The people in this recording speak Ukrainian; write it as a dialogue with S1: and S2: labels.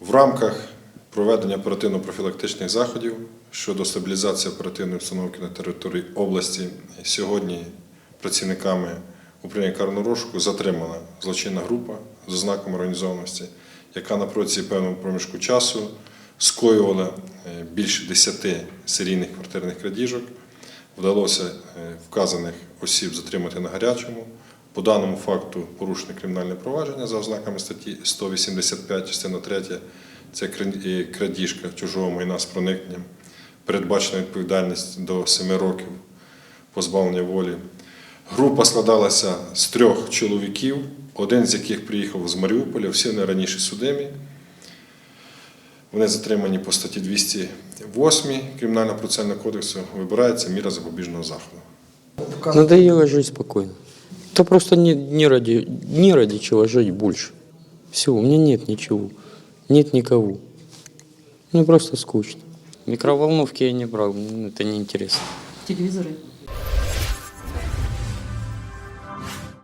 S1: В рамках проведення оперативно-профілактичних заходів щодо стабілізації оперативної обстановки на території області сьогодні працівниками управління карного розшуку затримана злочинна група з ознаками організованості, яка на протязі певного проміжку часу скоювала е, більше 10 серійних квартирних крадіжок. Вдалося е, вказаних осіб затримати на гарячому. По даному факту порушено кримінальне провадження за ознаками статті 185, частина 3. Це крадіжка чужого майна з проникненням. Передбачена відповідальність до 7 років позбавлення волі. Група складалася з трьох чоловіків, один з яких приїхав з Маріуполя, всі вони раніше судимі. Вони затримані по статті 208 Кримінального процесуального кодексу. Вибирається міра запобіжного заходу.
S2: Надоело жить спокойно. Да просто не, не, ради, не ради чего жить больше. Все, у меня нет ничего. Нет никого. Мне просто скучно. Микроволновки я не брал, это неинтересно.
S3: Телевизоры?